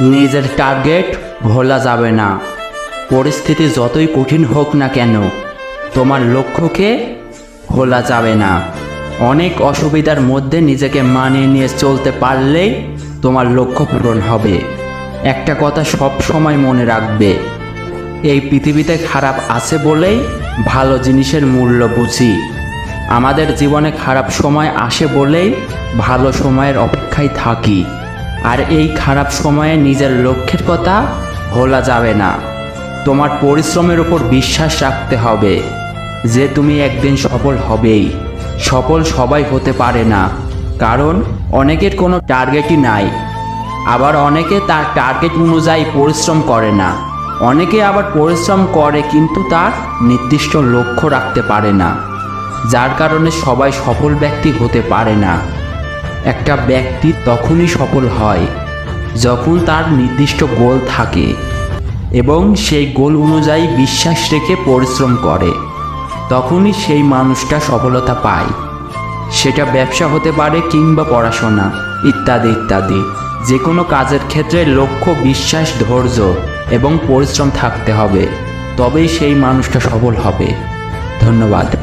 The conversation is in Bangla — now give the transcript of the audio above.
নিজের টার্গেট ভোলা যাবে না। পরিস্থিতি যতই কঠিন হোক না কেন, তোমার লক্ষ্যকে ভোলা যাবে না। অনেক অসুবিধার মধ্যে নিজেকে মানিয়ে নিয়ে চলতে পারলেই তোমার লক্ষ্য পূরণ হবে। একটা কথা সব সময় মনে রাখবে, এই পৃথিবীতে খারাপ আছে বলেই ভালো জিনিসের মূল্য বুঝি। আমাদের জীবনে খারাপ সময় আসে বলেই ভালো সময়ের অপেক্ষায় থাকি। আর এই খারাপ সময়ে নিজের লক্ষ্যের কথা ভোলা যাবে না। তোমার পরিশ্রমের উপর বিশ্বাস রাখতে হবে যে তুমি একদিন সফল হবেই। সফল সবাই হতে পারে না, কারণ অনেকের কোনো টার্গেটই নাই। আবার অনেকে তার টার্গেট অনুযায়ী পরিশ্রম করে না। অনেকে আবার পরিশ্রম করে কিন্তু তার নির্দিষ্ট লক্ষ্য রাখতে পারে না, যার কারণে সবাই সফল ব্যক্তি হতে পারে না। একটা ব্যক্তি তখনই সফল হয়, যখন তার নির্দিষ্ট গোল থাকে এবং সেই গোল অনুযায়ী বিশ্বাস রেখে পরিশ্রম করে। তখনই সেই মানুষটা সফলতা পায়। সেটা ব্যবসা হতে পারে কিংবা পড়াশোনা, ইত্যাদি ইত্যাদি। যে কোনো কাজের ক্ষেত্রে লক্ষ্য, বিশ্বাস, ধৈর্য এবং পরিশ্রম থাকতে হবে। তবেই সেই মানুষটা সফল হবে। ধন্যবাদ।